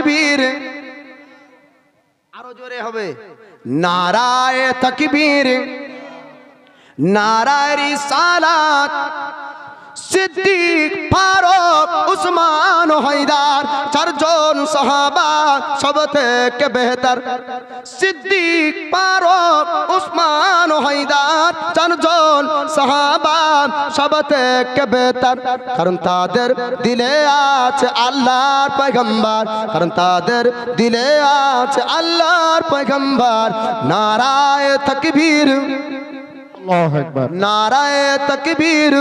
তকবীর। আরও জোরে হবে। নারায় তকবীর। নারায় রিসালাত। সিদ্দিক, ফারুক, উসমান, হায়দার, চারজন সাহাবা সব থেকে বেহতর। সিদ্দিক, ফারুক, উসমান, হায়দার, চারজন সাহাবা সব থেকে বেহতর। কারণ তাদের দিলে আছে আল্লাহর পয়গম্বর। কারণ তাদের দিলে আছে আল্লাহর পয়গম্বর। নারায় তকবীর। নারায় তকবীর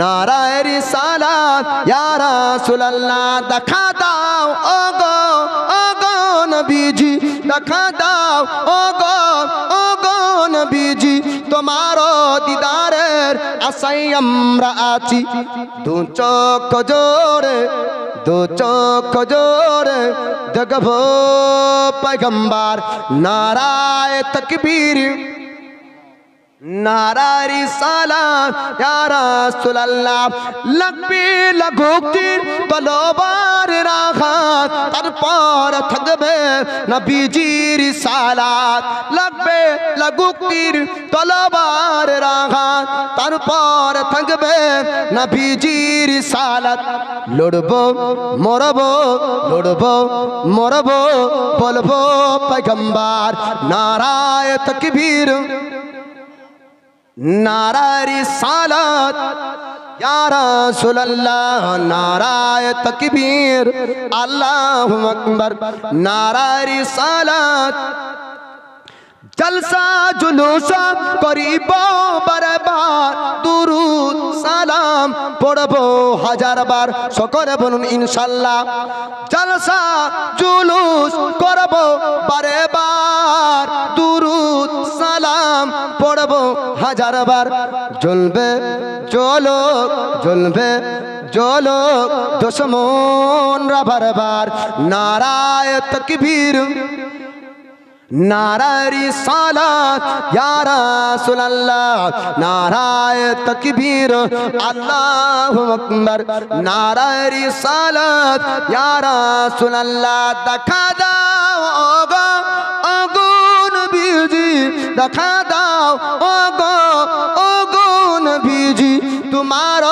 নারায় রিসালাত ইয়া রাসূলুল্লাহ দেখা দাও ও গো ও গো নবীজি দেখা দাও ও গো ও গো নবীজি তোমার দিদারের আশাই আমরা আছি। দু চোখ জোরে দু চোখ জোরে দেখব পয়গম্বর নারায় তকবীর। নারারি সালাম লাগবে লাগুক্তির তলোবার রাখাত তারপর থাকবে নবীজির সালাত। লাগবে লাগুক্তির তলোবার রাখাত তারপর থাকবে নবীজির সালাত। লড়বো, মরবো লড়বো, মরবো, বলব পয়গম্বর নারায় তকবীর। নারারি সালাত ইয়া রাসূলুল্লাহ নারায় তাকবীর আল্লাহু আকবার নারারি সালাত জলসা জুলুস করিব বারবার। দুরুদ সালাম পড়ব হাজার বার। সকলে বলুন, ইনশাল্লাহ। জলসা জুলুস করব বারে বার দুরুদ সালাম পড়ব হাজার বার। জ্বলবে চলো জ্বলবে চলো দুশ্মন রাবার নারায় তকবীর নারারি সালাত, ইয়া রাসূলুল্লাহ, নারায় তাকবীর, আল্লাহু আকবার। নারারি সালাত, ইয়া রাসূলুল্লাহ, দেখা দাও, ওগো ওগো নবীজি, দেখা দাও, ওগো ওগো নবীজি তোমার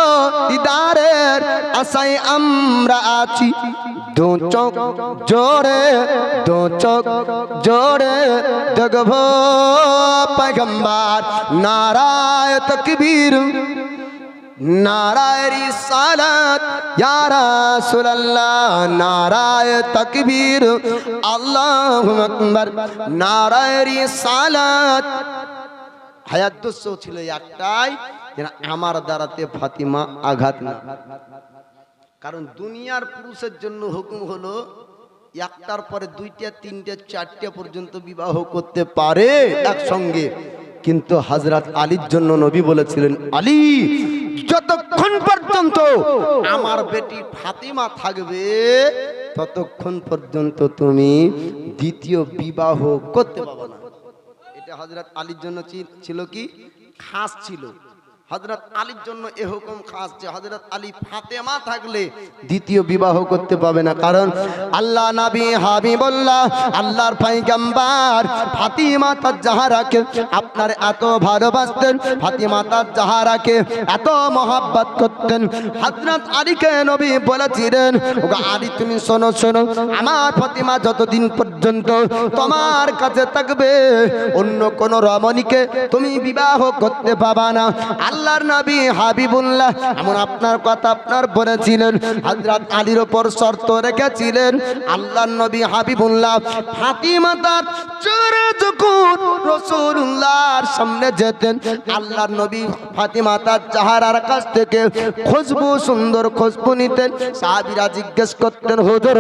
দিদারের আশায় আমরা আছি। দু চোখ জোরে, দু চোখ জোরে দেখব পয়গম্বর নারায় তকবীর, নারায় রিসালাত, ইয়া রাসূলুল্লাহ, নারায় তাকবীর, আল্লাহু আকবার। নারায় রিসালাত। হায়াত ছিল একটাই, যেন আমার দ্বারাতে ফাতিমা আঘাত না কারণ দুনিয়ার পুরুষের জন্য হুকুম হলো, একটার পরে দুইটা, তিনটা, চারটা পর্যন্ত বিবাহ করতে পারে একসঙ্গে। কিন্তু হাজরাত আলীর জন্য নবী বলেছিলেন, আলী, যতক্ষণ পর্যন্ত আমার বেটি ফাতিমা থাকবে, ততক্ষণ পর্যন্ত তুমি দ্বিতীয় বিবাহ করতে পারবে না। এটা হজরত আলীর জন্য ছিল কি? খাস ছিল। হজরত আলীর জন্য এ হুকুম খাস যে হজরত আলী ফাতেমা থাকলে দ্বিতীয় বিবাহ করতে পাবে না। কারণ আল্লাহ নবী হাবিবুল্লাহ, আল্লাহর পাইগাম্বার ফাতিমা তার জাহারাকে আপনার এত ভালোবাসতেন, ফাতিমা তার জাহারাকে এত মহাব্বত করতেন। হজরত আলীকে নবী বলেছিলেন আলী, তুমি শোনো শোনো, আমার ফাতিমা যতদিন পর্যন্ত তোমার কাছে থাকবে, অন্য কোন রমণীকে তুমি বিবাহ করতে পাবা না। আল্লাহর নবী হাবিবুল্লাহ, এমন আপনার কথা আপনার বলেছিলেন, হযরত আলীর ওপর শর্ত রেখেছিলেন। আল্লাহর নবী হাবিবুল্লাহ ফাতিমা তার চোরে যখন রাসূলুল্লাহর সামনে যেতেন, আল্লাহর নবী ফাতিমা তার জাহারার কাছ থেকে খুশবু, সুন্দর খুশবু নিতেন। সাহাবীরা জিজ্ঞেস করতেন, হুজুর,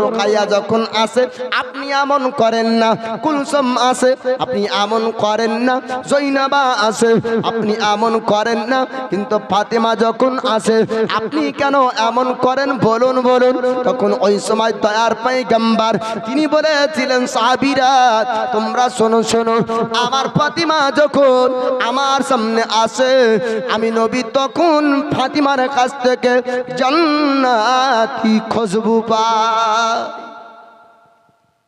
রোকাইয়া যখন আসে, আপনি এমন করেন না? কুলসম আসে, আপনি এমন করেন না? জৈনাবা আসে, আপনি এমন করেন না। কিন্তু ফাতেমা যখন আসে, আপনি কেন এমন করেন? বলুন বলুন। তখন ওই সময় দয়ার পাইগাম্বার তিনি বলেছিলেন, সাহাবীরা, তোমরা শোনো শোনো, আমার ফাতিমা যখন আমার সামনে আসে, আমি নবী তখন ফাতিমার কাছ থেকে জান্নাতি খুশবু পাই।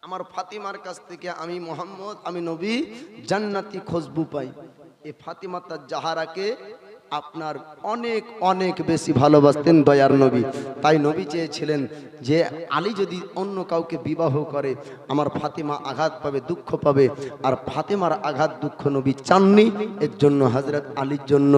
আমার ফাতিমার কাছ থেকে আমি মোহাম্মদ, আমি নবী জান্নাতি খুশবু পাই। এই ফাতিমা তার জাহারাকে আপনার অনেক অনেক বেশি ভালোবাসতেন দয়ার নবী। তাই নবী চেয়েছিলেন যে আলী যদি অন্য কাউকে বিবাহ করে, আমার ফাতিমা আঘাত পাবে, দুঃখ পাবে। আর ফাতিমার আঘাত, দুঃখ নবী চাননি। এর জন্য হজরত আলীর জন্য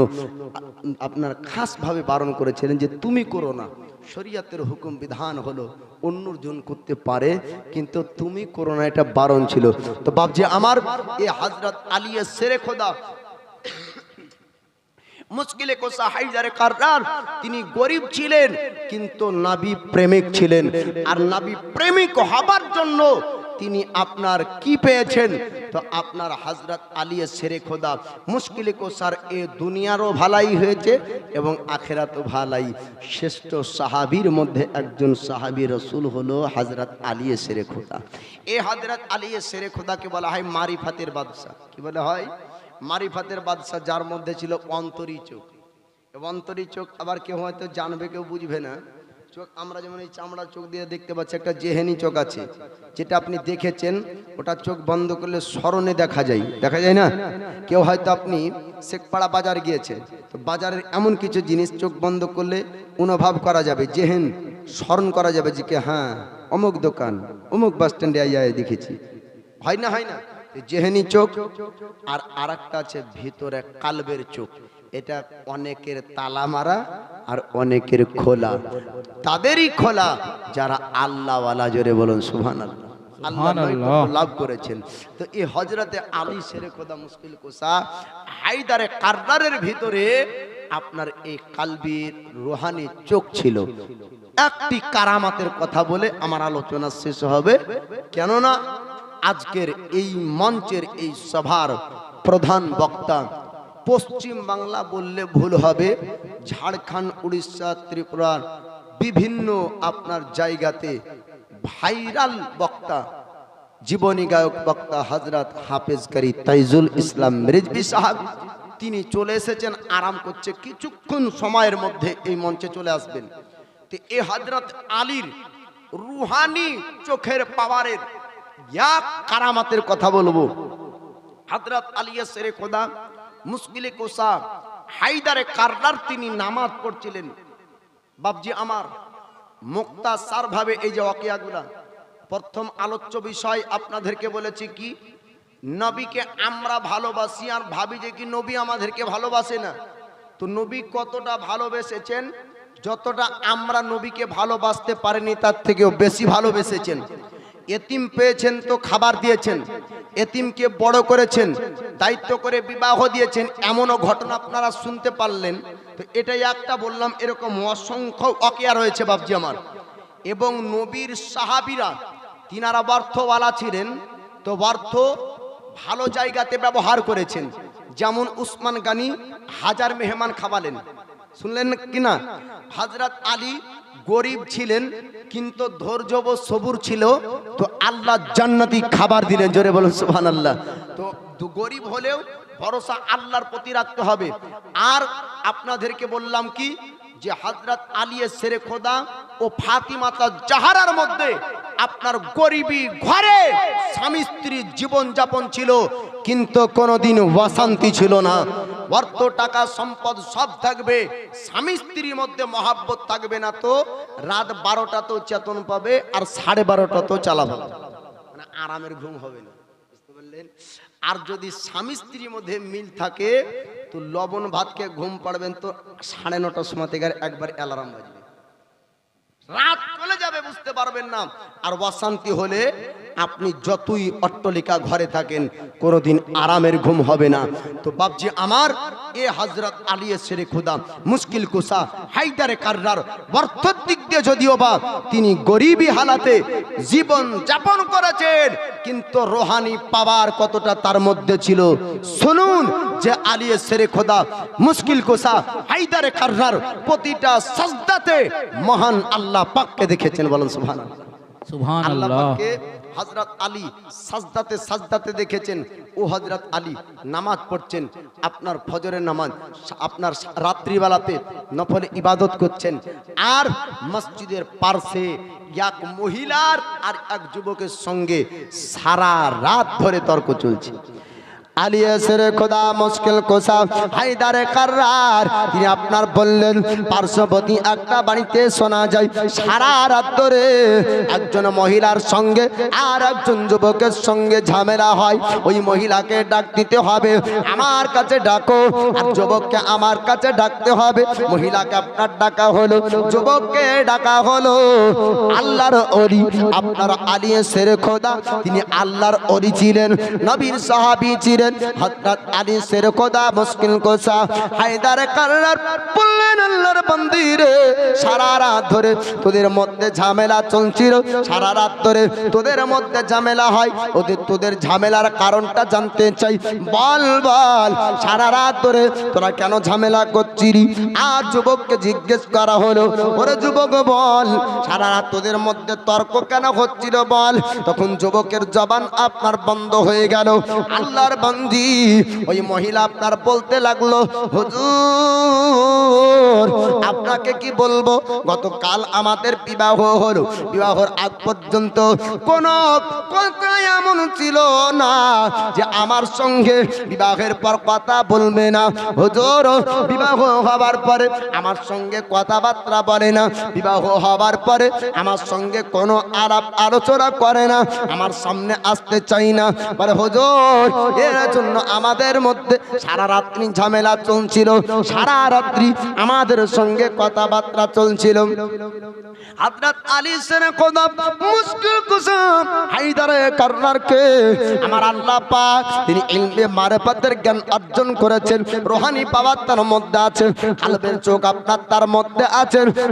আপনার খাসভাবে বারণ করেছিলেন যে তুমি করো না। শরিয়াতের হুকুম বিধান হলো অন্যজন করতে পারে, কিন্তু তুমি করোনা এটা বারণ ছিল। তো বাবজি আমার এই হজরত আলিয়া সেরে খোদা মুশকিলে কোসা হাইজারে কাররার তিনি গরিব ছিলেন, কিন্তু নাবি প্রেমিক ছিলেন। আর নাবি প্রেমিক হবার জন্য তিনি আপনার কি পেয়েছেন? তো আপনার হজরত আলিয়া সেরে খোদা। মুশকিলে কোসার এ দুনিয়ারও ভালাই হয়েছে এবং আখেরাতও ভালাই। শ্রেষ্ঠ সাহাবীর মধ্যে একজন সাহাবী রসুল হলো হজরত আলিয়া সেরে খোদা। এই হজরত আলিয়া সেরে খোদাকে বলা হয় মারিফাতের বাদশাহ কি বলা হয়? মারিফাতের বাদশাহ যার মধ্যে ছিল অন্তরী চোখ। অন্তরী চোখ আবার কেউ হয়তো জানবে, কেউ বুঝবে না। চোখ আমরা যেমন এই চামড়া চোখ দিয়ে দেখতে পাচ্ছি, একটা জেহেনি চোখ আছে। যেটা আপনি দেখেছেন, ওটা চোখ বন্ধ করলে স্মরণে দেখা যায়। দেখা যায় না? কেউ হয়তো আপনি শেখপাড়া বাজার গিয়েছেন তো বাজারের এমন কিছু জিনিস চোখ বন্ধ করলে অনুভব করা যাবে, জেহেন স্মরণ করা যাবে যে কি হ্যাঁ অমুক দোকান, অমুক বাস স্ট্যান্ডে আইয়া দেখেছি। হয় না হয় না? জেহেনি চোখ আর আরেকটা আছে ভিতরে কালবের চোখ। এটা অনেকের তালা মারা আর অনেকের খোলা। তাদেরই খোলা যারা আল্লাহওয়ালা জোরে বলুন সুহান আল্লাহ লাভ করেছেন। তো এই হজরতে আলী শেরে খোদা মুশকিল কোসা হায়দারে কার্রারের ভিতরে আপনার এই কালবির রোহানি চোখ ছিল। একটি কারামাতের কথা বলে আমার আলোচনা শেষ হবে। কেননা আজকের এই মঞ্চের এই সভার প্রধান বক্তা পশ্চিম বাংলা বললে ভুল হবে, ঝাড়খণ্ড, উড়িষ্যা ত্রিপুরার বিভিন্ন আপনার জায়গাতে ভাইরাল বক্তা, জীবনী গায়ক বক্তা হজরত হাফেজ করি তাইজুল ইসলাম রিজবি সাহেব, তিনি চলে এসেছেন, আরাম করছে, কিছুক্ষণ সময়ের মধ্যে এই মঞ্চে চলে আসবেন। তো এ হজরত আলীর রুহানি চোখের পাওয়ারের কারামাতের কথা বলব। হজরত আলিয়া সেরে খোদা, মুশকিলে কোসা, হায়দারে কারদার তিনি নামাজ পড়ছিলেন। বাবজি আমার মুক্তাসার ভাবে এই যে ওয়াকিয়াগুলা, প্রথম আলোচ্য বিষয় আপনাদেরকে বলেছি কি, নবীকে আমরা ভালোবাসি আর ভাবি যে কি নবী আমাদেরকে ভালোবাসে না। তো নবী কতটা ভালোবেসেছেন, যতটা আমরা নবীকে ভালোবাসতে পারিনি তার থেকেও বেশি ভালোবেসেছেন। এতিম পেয়েছেন তো খাবার দিয়েছেন। এতিমকে বড় করেছেন, দায়িত্ব করে বিবাহ দিয়েছেন, এমনও ঘটনা আপনারা শুনতে পারলেন। তো এটাই একটা বললাম, এরকম অসংখ্য অকিয়া রয়েছে বাবজি আমার। এবং নবীর সাহাবিরা, তিনারা অর্থওয়ালা ছিলেন, তো অর্থ ভালো জায়গাতে ব্যবহার করেছেন। যেমন উসমান গানি হাজার মেহমান খাওয়ালেন শুনলেন কিনা? হজরত আলী গরিব ছিলেন, কিন্তু ধৈর্য সবুর ছিল, তো আল্লাহ জান্নাতি খাবার দিলেন, জোরে বলুন সুবহান আল্লাহ তো গরিব হলেও ভরসা আল্লাহর প্রতি রাখতে হবে। আর আপনাদেরকে বললাম কি, যে হজরত আলিয়ে সেরে খোদা ও ফাতিমাতা জাহারার মধ্যে আপনার গরিবী ঘরে স্বামী স্ত্রীর জীবন যাপন ছিল, কিন্তু কোনোদিন অশান্তি ছিল না। অর্থ, টাকা, সম্পদ সব থাকবে। স্বামী স্ত্রীর মধ্যে মহাব্বত থাকবে না তো। রাত বারোটা তো চেতন পাবে আর সাড়ে বারোটা তো চালাবে মানে আরামের ঘুম হবে না। বুঝতে পারলেন? আর যদি স্বামী স্ত্রীর মধ্যে মিল থাকে, তো লবণ ভাতকে ঘুম পাড়বেন তো সাড়ে নটার সময় থেকে একবার অ্যালার্ম বাজবে। রাত চলে যাবে, বুঝতে পারবেন না। আর অশান্তি হলে আপনি যতই অট্টলিকা ঘরে থাকেন কোনোদিন আরামের ঘুম হবে না। তো বাপজি আমার এ হজরত আলিয়ে সেরে খুদা মুশকিল কুসা হাইদারে কার্রার অর্থর দিক দিয়ে যদিও বা তিনি গরিবী হালাতে জীবন যাপন করেছেন কিন্তু রোহানি পাওয়ার কতটা তার মধ্যে ছিল শুনুন যে আলিয়ে সেরে খোদা মুশকিল কোসা হাইদারে কার্রার প্রতিটা সাজদাতে মহান আল্লাহ পাককে দেখেছেন বলেন সুবহান আল্লাহ আল্লাহ পাককে হযরত আলী সাজদাতে সাজদাতে দেখেছেন, ও হজরত আলী, নামাজ পড়ছেন, আপনার ফজরের নামাজ, আপনার রাত্রিবেলাতে নফল ইবাদত করছেন, আর মসজিদের পার্শ্বে এক মহিলার আর এক যুবকের সঙ্গে সারা রাত ধরে তর্ক চলছে। আলিয়াসের খোদা মুশকিল কোসা হায়দারে কার্রার। তিনি আপনার বললেন, পার্শ্ববর্তী একটা বাড়িতে শোনা যায়, সারা রাত ধরে একজন মহিলার সঙ্গে আর একজন যুবকের সঙ্গে ঝামেলা হয়। ওই মহিলাকে ডাক দিতে হবে, আমার কাছে ডাকো। আর যুবককে, আমার কাছে ডাকতে হবে। মহিলাকে আপনার ডাকা হলো, যুবককে ডাকা হলো। আল্লাহর অলি, আপনার আলিয়াসের খোদা, তিনি আল্লাহর অলি ছিলেন। নবীর সাহাবী ছিলেন হযরত আলী মুশকিল কোসা, হায়দার কাল্লার বললেন আল্লাহর সারা রাত ধরে তোদের মধ্যে ঝামেলা চলছিল, সারা রাত ধরে তোদের মধ্যে ঝামেলা হয়। ওদের তোদের ঝামেলার কারণটা জানতে চাই। বল বল, সারা রাত ধরে তোরা কেন ঝামেলা করছিলি? আর যুবককে জিজ্ঞেস করা হলো, ওরে যুবক বল, সারা রাত তোদের মধ্যে তর্ক কেন হচ্ছিল বল? তখন যুবকের জবান আপনার বন্ধ হয়ে গেল। আল্লাহর বন্দি ওই মহিলা আপনার বলতে লাগল, হুজুর, আপনাকে কি বলব? গতকাল আমাদের বিবাহ হলো। বিবাহর আগ পর্যন্ত কোন এমন ছিল না যে আমার সঙ্গে বিবাহের পর কথা বলবে না। হুজুর, বিবাহ হবার পরে আমার সঙ্গে কথাবার্তা বলে না। বিবাহ হবার পরে আমার সঙ্গে কোনো আলাপ আলোচনা করে না। আমার সামনে আসতে চাই না। বলে, হুজুর এর জন্য আমাদের মধ্যে সারা রাত্রি ঝামেলা চলছিল, সারা রাত্রি আমাদের সঙ্গে কথাবার্তা চলছিল। হযরত আলী সেনা মুশকিল কারনারকে আমার আল্লাহ পাক, তিনি ইলমে জ্ঞান অর্জন করেছেন, রোহানি পাওয়ার তার মধ্যে আছে, কালবের চোখ আপনার তার মধ্যে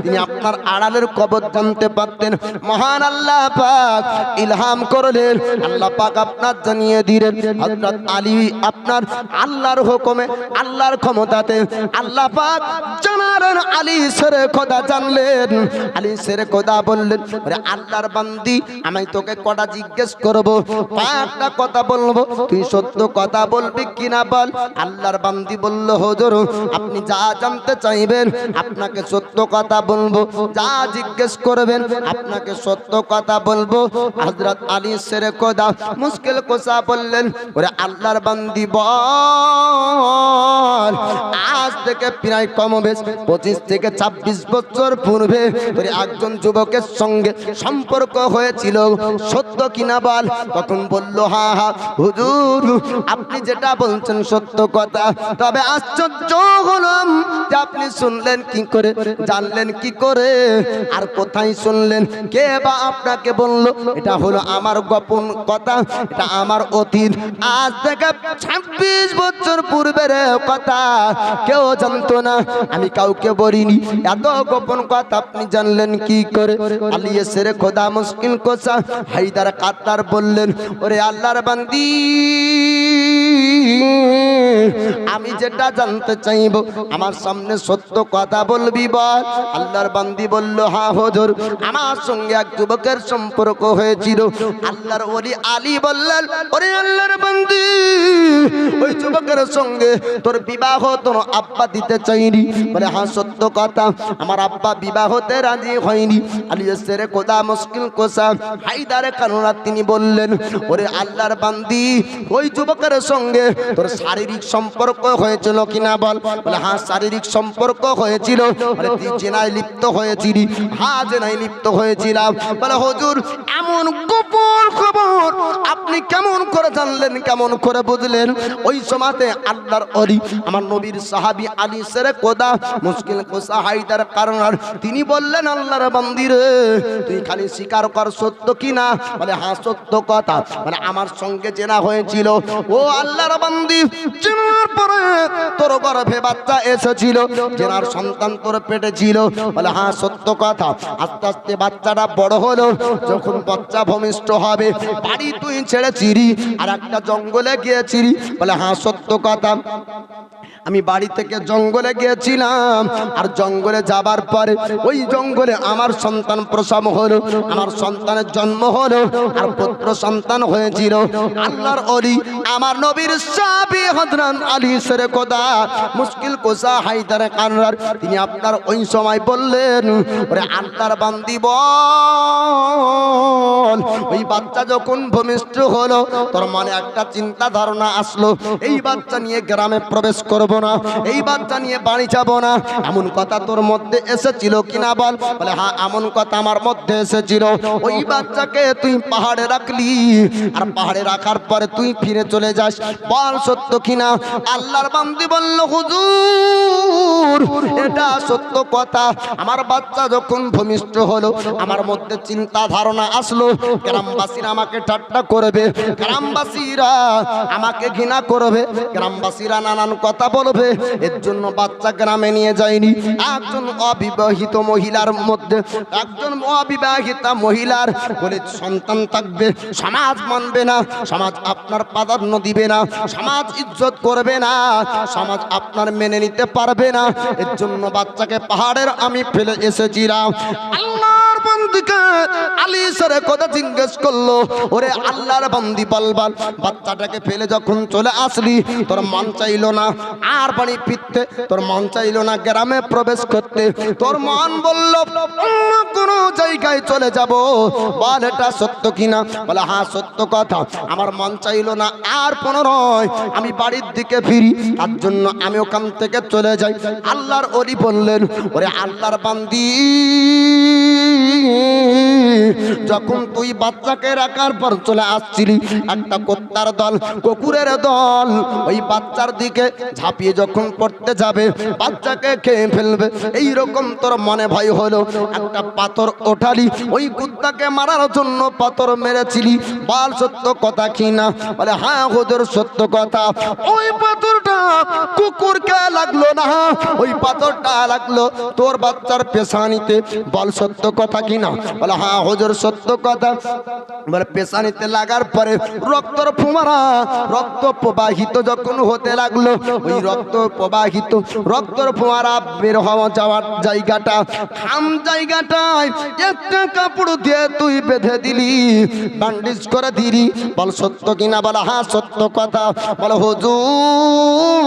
তিনি আপনার আড়ালের কবর জানতে পারতেন। মহান আল্লাহ পাক, ইলহাম করলেন, আল্লাহ পাক আপনার জানিয়ে দিলেন, হযরত আলী আপনার আল্লাহর হুকুমে, আল্লাহর ক্ষমতাতে আল্লাহ পাক জানালেন আলী সেরে খোদা জানলেন। আলী সেরে খোদা বললেন, ওরে আল্লাহর বান্দি, আমি তোকে কটা জিজ্ঞেস করব? কয়েকটা কথা বলব। তুই সত্য কথা বলবি কিনা বল? আল্লাহর বান্দি বলল, হুজুর, আপনি যা জানতে চাইবেন, আপনাকে সত্য কথা বলব। যা জিজ্ঞেস করবেন, আপনাকে সত্য কথা বলব। হযরত আলী সেরে খোদা মুশকিল কোসা বললেন, ওরে আল্লাহর বান্দি বল। আজ থেকে প্রায় কমবেশ পঁচিশ থেকে ছাব্বিশ বছর পূর্বে একজন যুবকের সঙ্গে সম্পর্ক হয়েছিল, সত্য কিনা বল? তখন বলল, হা হা, হুজুর, আপনি যেটা বলছেন সত্য কথা। তবে আশ্চর্য হলাম যে আপনি শুনলেন কি করে, জানলেন কি করে, আর কোথায় শুনলেন? কে বা আপনাকে বলল, এটা হলো আমার গোপন কথা, এটা আমার অতীত। আজ ছাব্বিশ বছর পূর্বের কথা। কেউ জানতো না, আমি কাউকে বলিনি। এত গোপন কথা আপনি জানলেন কি করে? আলিয়ে সেরে খোদা মুশকিল কোসা হাইদার কাতার বললেন, ওরে আল্লাহর বান্দি আমি যেটা জানতে চাইব, আমার সামনে সত্য কথা বলবি বল। আল্লাহর বান্দি বলল, হা হুজুর, আমার সঙ্গে এক যুবকের সম্পর্ক হয়েছিল। আল্লাহর ওলি আলী বললেন, ওরে আল্লাহর বান্দি, ওই যুবকের সঙ্গে তোর বিবাহ তোর আব্বা দিতে চাইনি। বলে হ্যাঁ সত্য কথা, আমার আব্বা বিবাহতে রাজি হয়নি। আলী সেরে কোদা মুশকিল কোসা হাইদারে কানুনা তিনি বললেন, ওরে আল্লাহর বান্দি, ওই যুবকের সঙ্গে তোর শারীরিক সম্পর্ক হয়েছিল কিনা বল? বলে হ্যাঁ শারীরিক সম্পর্ক হয়েছিল। বলে, তুই জেনায় লিপ্ত হয়েছিলি। হ্যাঁ জেনায় লিপ্ত হয়েছিলাম। বলে, হুজুর, এমন গোপন খবর আপনি কেমন করে জানলেন, কেমন করে বুঝলেন? ওই সময়তে আল্লাহর অলি আমার নবীর সাহাবি আলী সেরে কোদা, মুশকিল কোসা হাইদার কারণ আর তিনি বললেন, আল্লাহর মন্দিরে তুই খালি স্বীকার কর সত্য কিনা? বলে হ্যাঁ সত্য কথা। মানে আমার সঙ্গে চেনা হয়েছিল। ও আল্লাহর বান্দি চেনার পরে তোর গর্ভে বাচ্চা এসেছিল চেনার সন্তান তোর পেটে ছিল। বলে হ্যাঁ সত্য কথা। আস্তে আস্তে বাচ্চাটা বড় হলো, যখন বাচ্চা ভূমিষ্ঠ হবে, বাড়ি তুই ছেড়ে চিরি আর একটা জঙ্গলে গিয়েছিলি। বলে হ্যাঁ সত্য কথা। আমি বাড়ি থেকে জঙ্গলে গিয়েছিলাম আর জঙ্গলে যাবার পরে ওই জঙ্গলে আমার সন্তান প্রসব হলো, আমার সন্তানের জন্ম হলো আর পুত্র সন্তান হয়েছিল। আল্লাহর অলি আমার নবীর সাবি হজরত আলী সরে কোদা, মুশকিল কোসা হাইদার কানরার। তিনি আপনার ওই সময় বললেন, ওরে আল্লাহর বান্দি বল। ওই বাচ্চা যখন ভূমিষ্ঠ হলো, তোর মনে একটা চিন্তা ধারণা আসলো, এই বাচ্চা নিয়ে গ্রামে প্রবেশ করব না, এই বাচ্চা নিয়ে বাড়ি যাব না। এমন কথা তোর মধ্যে এসেছিল কিনা বল? বলে হ্যাঁ এমন কথা আমার মধ্যে এসেছিল। ওই বাচ্চাকে তুই পাহাড়ে রাখলি, আর পাহাড়ে রাখার পরে তুই ফিরে চলে যাস। বল সত্য কিনা? আল্লাহর বান্দি বলল, হুজুর, এটা সত্য কথা। আমার বাচ্চা যখন ভূমিষ্ঠ হলো, আমার মধ্যে চিন্তা ধারণা আসলো, গ্রামবাসীরা আমাকে ঠাট্টা করবে, গ্রামবাসীরা আমাকে ঘৃণা করবে, গ্রামবাসীরা নানান কথা বলবে, এর জন্য বাচ্চা গ্রামে নিয়ে যায়নি। একজন অবিবাহিত মহিলার মধ্যে, একজন অবিবাহিতা মহিলার বলে সন্তান থাকবে, সমাজ মানবে না, সমাজ আপনার প্রাধান্য দিবে না। সমাজ ইজ্জত করবে না, সমাজ আপনার মেনে নিতে পারবে না। এর জন্য বাচ্চাকে পাহাড়ের আমি ফেলে এসেছিলাম। আল্লাহর কথা জিজ্ঞেস করল, ওরে বন্দি বাচ্চাটাকে ফেলে যখন চলে আসলি, তোর মন চাইলো না আর পিতে তোর মন চাইলো না গ্রামে প্রবেশ করতে। তোর মন বলল, অন্য কোনো জায়গায় চলে যাব। বল, এটা সত্য কিনা? বলে হ্যাঁ সত্য কথা। আমার মন চাইলো না আর পুনরায় আমি বাড়ির দিকে ফিরি, তার জন্য আমি ওখান থেকে চলে যাই। আল্লাহর অলি বললেন, ওরে আল্লাহর বান্দি যখন তুই বাচ্চাকে রাখার পর চলে আসছিলি, একটা কোত্তার দল, কুকুরের দল। ওই বাচ্চার দিকে ঝাঁপিয়ে যখন পড়তে যাবে, বাচ্চাকে খেয়ে ফেলবে। এই রকম তোর মনে ভয় হলো। একটা পাথর ওঠালি, ওই কুত্তাকে মারার জন্য পাথর মেরেছিলি। বাল সত্য কথা কি না? বলে হ্যাঁ হুজুর, সত্য কথা। ওই পাথরটা কুকুরকে লাগল না। ওই পাথরটা লাগল তোর বাচ্চার পেশানিতে। বল সত্য কথা কি না? বলে হ্যাঁ হুজুর সত্য কথা। বলে, পেশানিতে লাগার পরে রক্তর ফুমারা, রক্ত প্রবাহিত যখন হতে লাগল, ওই রক্ত প্রবাহিত, রক্তর ফোয়ারা বের হওয়া যাওয়ার জায়গাটা, খাম জায়গাটায় একটা কাপড় দিয়ে তুই বেঁধে দিলি ব্যান্ডেজ করে দিলি। বল, সত্য কিনা? বলা হ্যাঁ সত্য কথা। বল, হুজুর,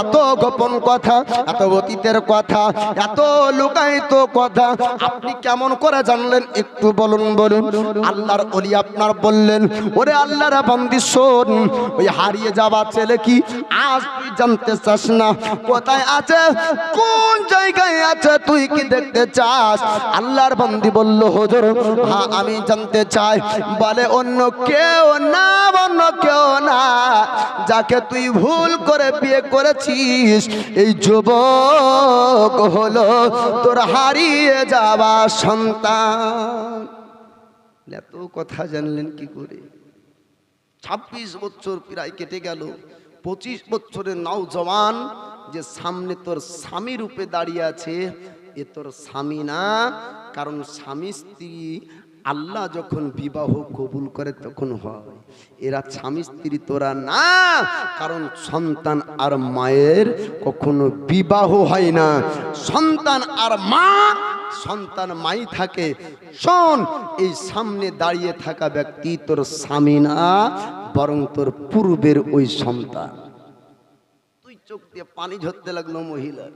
এত গোপন কথা, এত অতীতের কথা, এত লুকায়িত কথা, আপনি কেমন করে জানলেন, একটু বলুন বলুন। আল্লাহর অলি আপনার বললেন, ওরে আল্লাহর বান্দি শোন, ওই হারিয়ে যাওয়া ছেলে কি আজ তুই জানতে চাস না? কোথায় আছে? কোন জায়গায় আছে? তুই কি দেখতে চাস? আল্লাহর বান্দি বলল, হুজুর হ্যাঁ আমি জানতে চাই। বলে, অন্য কেউ না, অন্য কেউ না, যাকে তুই ভুল করে বিয়ে করেছিস। এই যুবক হলো তোর হারিয়ে যাওয়া সন্তান। এত কথা জানলেন কি করে? ছাব্বিশ বছর প্রায় কেটে গেল। পঁচিশ বছরের নওজওয়ান যে সামনে তোর স্বামী রূপে দাঁড়িয়ে আছে, এ তোর স্বামী না। কারণ স্বামী স্ত্রী আল্লাহ যখন বিবাহ কবুল করে তখন হয়। এরা স্বামী স্ত্রী তোরা না। কারণ সন্তান আর মায়ের কখনো বিবাহ হয় না। সন্তান আর মা সন্তান মাই থাকে, শোন, এই সামনে দাঁড়িয়ে থাকা ব্যক্তি তোর স্বামী না, বরং তোর পূর্বের ওই সন্তান। তুই চোখ দিয়ে পানি ঝরতে লাগল মহিলা।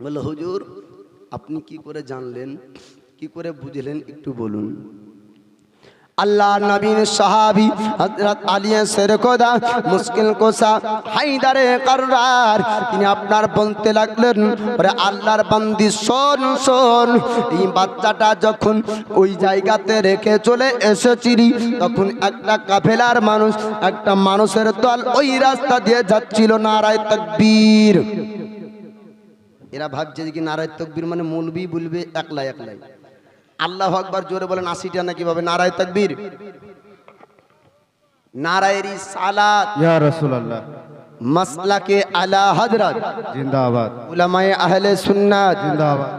বলল, হুজুর, আপনি কি করে জানলেন, কি করে বুঝলেন, একটু বলুন। আল্লাহ নবীন সাহাবি হযরত আলী সেরকোদা মুশকিল কোসা হায়দারে কাররার, তিনি আপনার বলতে লাগলেন। ওরে আল্লাহর বান্দি, শোন শোন, এই বাচ্চাটা যখন ওই জায়গাতে রেখে চলে এসেছিলি, তখন একটা কাফেলার মানুষ, একটা মানুষের দল ওই রাস্তা দিয়ে যাচ্ছিল নারায় তকবীর। এরা ভাবছে যে কি নারায় তকবীর মানে মৌলবি বলবে, একলাই একলাই। আল্লাহ আকবার জোরে বলেন আশিটা নাকি ভাবে নারায় তাকবীর। নারায়েরি সালাত। ইয়া রাসূলুল্লাহ। মাসলাকে আলা হযরত। জিন্দাবাদ। উলামায়ে আহলে সুন্নাত। জিন্দাবাদ।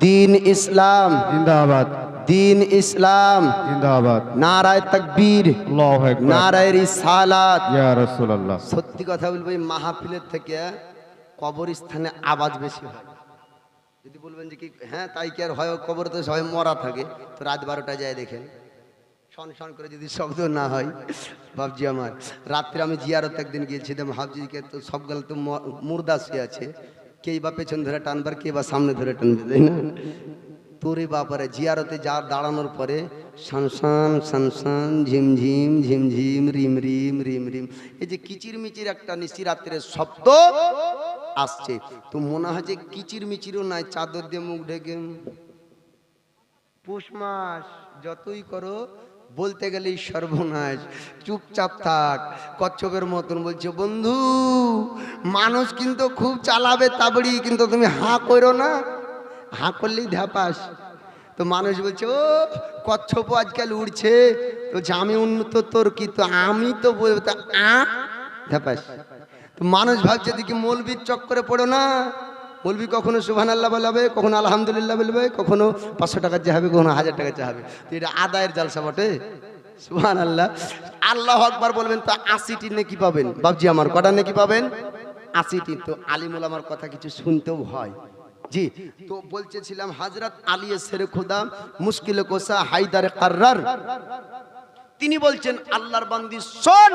দিন ইসলাম। জিন্দাবাদ। দিন ইসলাম। জিন্দাবাদ। নারায় তাকবীর। আল্লাহু আকবার। নারায়েরি সালাত। ইয়া রাসূলুল্লাহ। সত্যি কথা বলব এই মাহফিলের থেকে কবরস্থানে আওয়াজ বেশি হয়। যদি বলবেন যে কি হ্যাঁ তাই কি আর হয়? কবর তো সবাই মরা থাকে। তো রাত বারোটা যায় দেখেন। শন শন করে যদি শব্দ না হয়, ভাবছি আমার, রাত্রে আমি জিয়ারত একদিন গিয়েছিলাম, ভাবছি তো সবগুলো তো মুর্দা শুয়ে আছে। কেই বা পেছন ধরে টানবার কে বা সামনে ধরে টানবে, তাই না? তোরে বাপারে, জিয়ারতে যা দাঁড়ানোর পরে সানসান সানসান ঝিমঝিম ঝিমঝিম রিম রিম রিম রিম। এই যে কিচির মিচির একটা নিশি রাত্রের শব্দ আসছে। তো মনে হয় যে কিচির মিচিরও নাই, চাদর দিয়ে মুখ ঢেকে। পুষ মাস, যতই করো, বলতে গেলেই সর্বনাশ। চুপচাপ থাক, কচ্ছপের মতন বলছে, বন্ধু, মানুষ কিন্তু খুব চালাবে তাবড়ি কিন্তু তুমি হাঁ করো না। হাঁ করলেই ধ্যাপাস তো মানুষ বলছে, ও, কচ্ছপ আজকাল উড়ছে। তো আমি উন্নত তোর কি? তো আমি তো বলব, তা আ? ধ্যাপাস মানুষ ভাবছে দেখি মৌলবীর চক্করে পড়ো না। বলবি কখনো সুবহান আল্লাহ বলাবে কখনো আলহামদুলিল্লাহ বলবে কখনো পাঁচশো টাকা চাহাবে কখনো হাজার টাকার চাহাবে তো এটা আদায়ের জালসা বটে। সুবহান আল্লাহ আল্লাহ আকবার বলবেন, তো আশিটি নেকি পাবেন? বাবজি আমার কটা নেকি পাবেন? আশিটি। তো আলিমুল আমার কথা কিছু শুনতেও হয়। জি, তো বলতেছিলাম হাজরত আলী সেরে খোদা মুশকিল কোসা হায়দার কার্রার। তিনি বলছেন, আল্লাহর বান্দি শোন।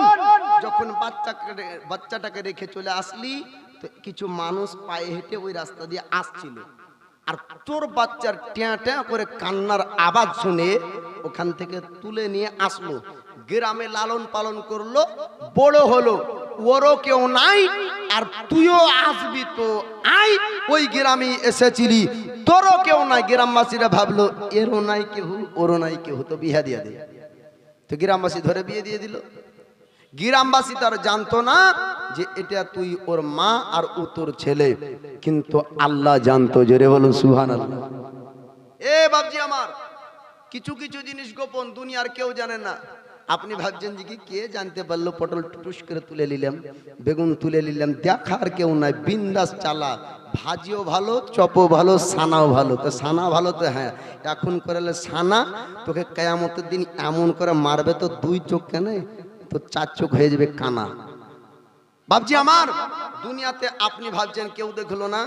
যখন বাচ্চাকে বাচ্চাটাকে রেখে চলে আসলি, তো কিছু মানুষ পায়ে হেঁটে ওই রাস্তা দিয়ে আসছিল। আর তোর বাচ্চার ট্যাঁ ট্যাঁ করে কান্নার আওয়াজ শুনে ওখান থেকে তুলে নিয়ে আসলো। গ্রামে লালন পালন করল, বড় হলো। ওরও কেউ নাই, আর তুইও আসবি তো আই ওই গ্রামে এসেছিলি। তোরও কেউ নাই। গ্রামবাসীরা ভাবলো, এরও নাই কেহ, ওরও নাই কেহ, তো বিহা দিয়ে দে। তো গ্রামবাসী ধরে বিয়ে দিয়ে দিল। গ্রামবাসী তার জানতো না যে এটা তুই ওর মা আর ও তোর ছেলে। কিন্তু আল্লাহ জানতো, জোরে বলুন সুহান আল্লাহ এ বাবজি আমার, কিছু কিছু জিনিস গোপন, দুনিয়ার কেউ জানে না। আপনি ভাবছেন যে কি, কে জানতে পারল? পটল টুটুস করে তুলে নিলাম, বেগুন তুলে নিলাম, দেখার কেউ নাই, বিন্দাস চালা। ভাজিও ভালো, চপও ভালো সানাও ভালো। তো সানা ভালো তো হ্যাঁ এখন করালে সানা তোকে কেয়ামতের দিন এমন করে মারবে তো দুই চোখ কেন? তো চার চোখ হয়ে যাবে কানা। ভাবছি আমার, দুনিয়াতে আপনি ভাবছেন কেউ দেখল না,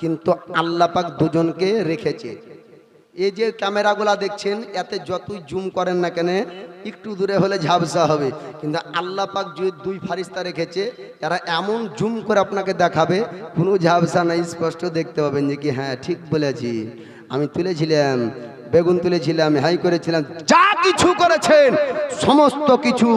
কিন্তু আল্লাহ পাক দুজনকে রেখেছে। এই যে ক্যামেরাগুলা দেখছেন, এতে যতই জুম করেন না কেন, একটু দূরে হলে ঝাপসা হবে। কিন্তু আল্লাহ পাক যে দুই ফারিস্তা রেখেছে, এরা এমন জুম করে আপনাকে দেখাবে, কোনো ঝাপসা নাই, স্পষ্ট দেখতে পাবেন যে কি হ্যাঁ ঠিক বলেছি। আমি তুলেছিলাম, বেগুন তুলেছিলাম, হাই করেছিলাম, যা কিছু করেছেন, সমস্ত কিছু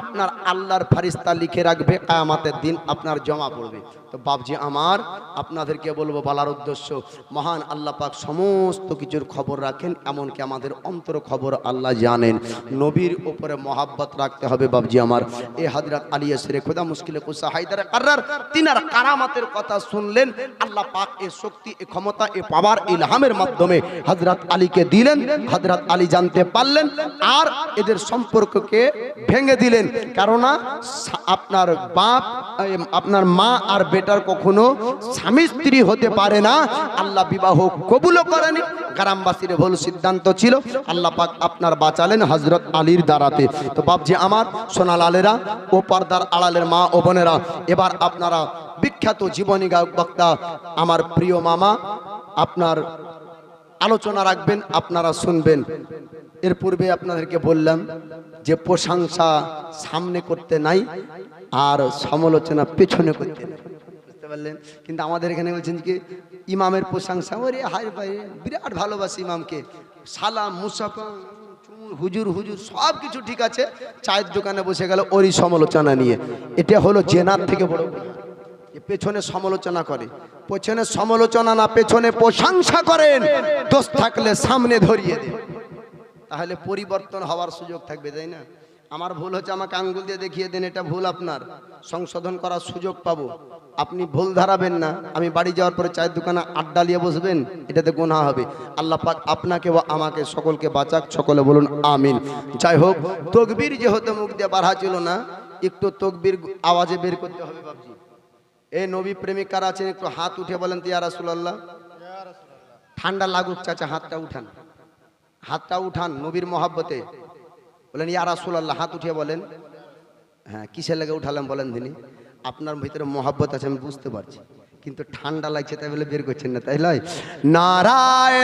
আপনার আল্লাহর ফারিস্তা লিখে রাখবে, কায়ামাতের দিন আপনার জমা পড়বে। তো বাবজি আমার আপনাদেরকে বলব, বলার উদ্দেশ্য, মহান আল্লাহ পাক সমস্ত কিছুর খবর রাখেন, এমনকি আমাদের অন্তর খবর আল্লাহ জানেন। নবীর উপরে মহাব্বত রাখতে হবে বাবজি আমার। এ হাজরাত আলী এসরে খোদা মুশকিলে কুসা হায়দার কার্রার, তিনার কারামাতের কথা শুনলেন, আল্লাহ পাক এ শক্তি, এ ক্ষমতা, এ পাওয়ার, ইলহামের মাধ্যমে হজরত আলীকে দিলেন, হজরত আলী জানতে পারলেন, আর এদের সম্পর্ককে ভেঙে দিলেন। কেননা আপনার বাপ আপনার মা আর বেটার কখনো স্বামী স্ত্রী হতে পারে না। আল্লাহ বিবাহ কবুলও করেনি। গ্রামবাসীর ভুল সিদ্ধান্ত ছিল। আল্লাহ পাক আপনার বাঁচালেন হজরত আলীর দ্বারাতে। তো বাপজি আমার সোনালালেরা ও পর্দার আড়ালের মা ও বোনেরা, এবার আপনারা বিখ্যাত জীবনী গায়ক বক্তা, আমার প্রিয় মামা, আপনার আলোচনা রাখবেন, আপনারা শুনবেন। এর পূর্বে আপনাদেরকে বললাম যে প্রশংসা সামনে করতে নাই, আর সমালোচনা পেছনে করতে নাই। পারলেন। কিন্তু আমাদের এখানে বলছেন কি, ইমামের প্রশংসা ওরে হাই ভাই, বিরাট ভালোবাসি ইমামকে। সালাম, মুসাফা হুজুর হুজুর, সব কিছু ঠিক আছে। চায়ের দোকানে বসে গেল ওরই সমালোচনা নিয়ে। এটা হলো জেনার থেকে বড় পেছনে সমালোচনা করে। পেছনে সমালোচনা না, পেছনে প্রশংসা করেন। দোষ থাকলে সামনে ধরিয়ে দেন। তাহলে পরিবর্তন হওয়ার সুযোগ থাকবে, তাই না? আমার ভুল হচ্ছে, আমাকে আঙ্গুল দিয়ে দেখিয়ে দেন, এটা ভুল আপনার। সংশোধন করার সুযোগ পাবো। আপনি ভুল ধারাবেন না। আমি বাড়ি যাওয়ার পরে চায়ের দোকানে আড্ডা নিয়ে বসবেন, এটাতে গোনা হবে। আল্লাহ পাক আপনাকে ও আমাকে সকলকে বাঁচাক, সকলে বলুন, আমিন। যাই হোক, তকবীর যেহেতু মুখ দিয়ে বাড়া ছিল না, একটু তকবীর আওয়াজে বের করতে হবে বাবজি এই নবী প্রেমিকারা আছেন, একটু হাত উঠে বলেন তিয়া রাসুলাল্লাহ। ঠান্ডা লাগুক, চাচা, হাতটা উঠান। হাতটা উঠান নবীর মহাব্বতে। বলেন, ইয়া রাসূলুল্লাহ, হাত উঠিয়ে বলেন। হ্যাঁ কিসের লাগে উঠালাম বলেন তিনি। আপনার ভিতরে মহাব্বত আছে, আমি বুঝতে পারছি। কিন্তু ঠান্ডা লাগছে, তাই বলে বের করছেন না। তাই নয় নারায়